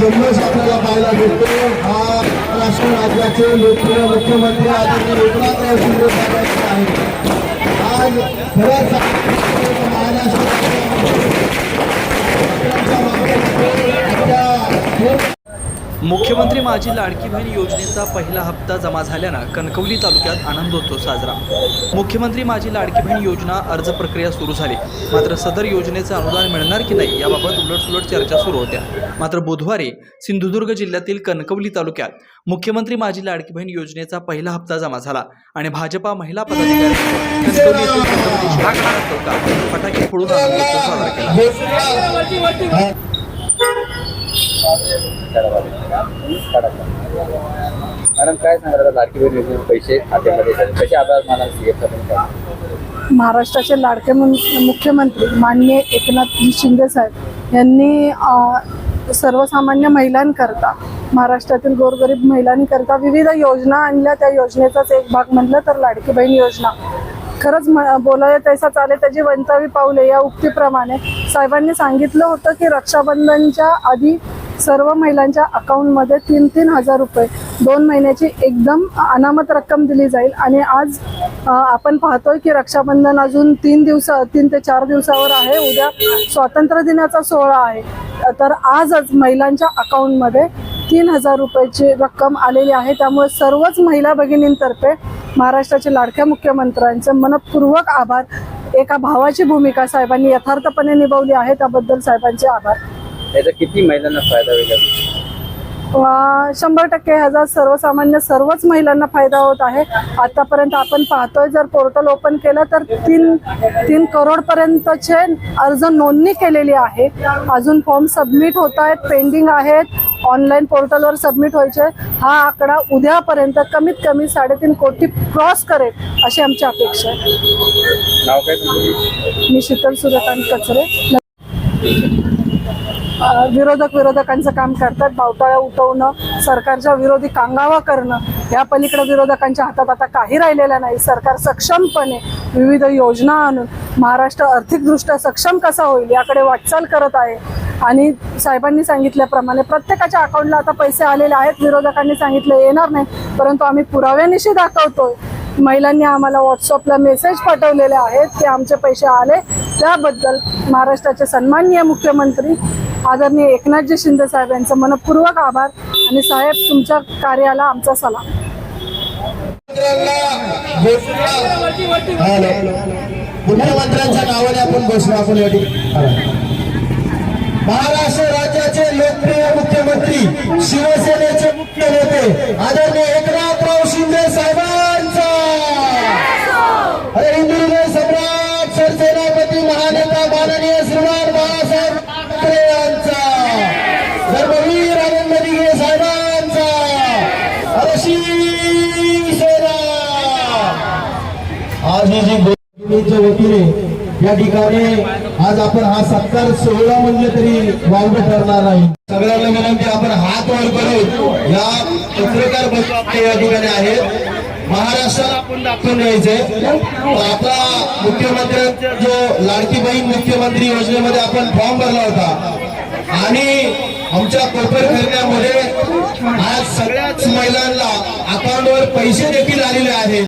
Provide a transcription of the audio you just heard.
जल्लोष आपल्याला पाहायला भेटतो. हा महाराष्ट्र राज्याचे लोकप्रिय मुख्यमंत्री आदरणीय एकनाथराव शिंदे साहेबांचे आहे. आज खरंच महाराष्ट्र मुख्यमंत्री माझी लाडकी बहीण योजनेचा पहिला हप्ता जमा झाल्यानं कणकवली तालुक्यात आनंदोत्सव साजरा. मुख्यमंत्री माझी लाडकी बहीण योजना अर्ज प्रक्रिया सुरू झाली. मात्र सदर योजनेचं अनुदान मिळणार की नाही याबाबत उलटसुलट चर्चा सुरू होत्या. मात्र बुधवारी सिंधुदुर्ग जिल्ह्यातील कणकवली तालुक्यात मुख्यमंत्री माझी लाडकी बहीण योजनेचा पहिला हप्ता जमा झाला आणि भाजपा महिला पदाधिकारी फटाके फोडून आनंदोत्सव साजरा केला. मॅडम काय सांगणार लाडकी बहीण योजनेचे पैसे खात्यामध्ये कसे आभार मानाल महाराष्ट्राचे लाडके मुख्यमंत्री माननीय एकनाथजी शिंदे साहेब यांनी सर्वसामान्य महिलांकरता महाराष्ट्रातील गोरगरीब महिलांकरता विविध योजना आणल्या. त्या योजनेचाच एक भाग म्हणलं तर लाडकी बहीण योजना. खरंच म बोलायला तैसा चाले त्याची वंचावी पावले या उक्तीप्रमाणे साहेबांनी सांगितलं होतं की रक्षाबंधनच्या आधी सर्व महिलांच्या अकाउंटमध्ये तीन तीन हजार रुपये. दोन महिन्याची एकदम अनामत रक्कम दिली जाईल. आणि आज आपण पाहतोय की रक्षाबंधन अजून तीन दिवस तीन ते चार दिवसावर आहे. उद्या स्वातंत्र्य दिनाचा सोहळा आहे. तर आजच महिलांच्या अकाउंटमध्ये तीन हजार रुपयाची रक्कम आलेली आहे. त्यामुळे सर्वच महिला भगिनींतर्फे महाराष्ट्राच्या लाडक्या मुख्यमंत्र्यांचे मनपूर्वक आभार. एका भावाची भूमिका साहेबांनी यथार्थपणे निभावली आहे. त्याबद्दल साहेबांचे आभार. याचा किती महिलांना फायदा होईल शंभर टक्के ह्याचा सर्वसामान्य सर्वच महिलांना फायदा होत आहे. आतापर्यंत आपण पाहतोय जर पोर्टल ओपन केलं तर तीन तीन करोड पर्यंतचे अर्ज नोंदणी केलेली आहे. अजून फॉर्म सबमिट होत आहेत पेंडिंग आहेत. ऑनलाईन पोर्टलवर सबमिट व्हायचे. हा आकडा उद्यापर्यंत कमीत कमी साडेतीन कोटी क्रॉस करेल अशी आमची अपेक्षा आहे. मी शीतल सूर्यकांत कचरे. विरोधक विरोधकांचं काम करतात बावटाळ्या उठवणं सरकारच्या विरोधी कांगावा करणं या पलीकडे विरोधकांच्या हातात आता काही राहिलेलं नाही. सरकार सक्षमपणे विविध योजना आणून महाराष्ट्र आर्थिकदृष्ट्या सक्षम कसा होईल याकडे वाटचाल करत आहे. आणि साहेबांनी सांगितल्याप्रमाणे प्रत्येकाच्या अकाउंटला आता पैसे आलेले आहेत. विरोधकांनी सांगितलं येणार नाही. परंतु आम्ही पुराव्यानिशी दाखवतोय. महिलांनी आम्हाला व्हॉट्सअपला मेसेज पाठवलेले आहेत की आमचे पैसे आले. त्याबद्दल महाराष्ट्राचे सन्माननीय मुख्यमंत्री आदरणीय एकनाथजी शिंदे साहेब यांचं मनपूर्वक आभार आणि साहेब तुमच्या कार्याला आमचा सलाम. मुख्यमंत्र्यांच्या नावाने आपण बसलो आपण या महाराष्ट्र राज्याचे लोकप्रिय मुख्यमंत्री शिवसेनेचे मुख्य नेते आदरणीय आज ही वतीने या ठिकाणी आज आपण हा सत्कार सोहळा म्हणलं तरी वावड ठरणार नाही. सगळ्यांना विनंती आपण हात वर करून या पत्रकार बंधू या ठिकाणी आहेत. महाराष्ट्राला आपण दाखवून द्यायचंय. आपला मुख्यमंत्र्यांचा जो लाडकी बहीण मुख्यमंत्री योजनेमध्ये आपण फॉर्म भरला होता. आणि आमच्या कोपर करण्यामध्ये आज सगळ्याच महिलांना अकाउंटवर पैसे देखील आलेले आहेत.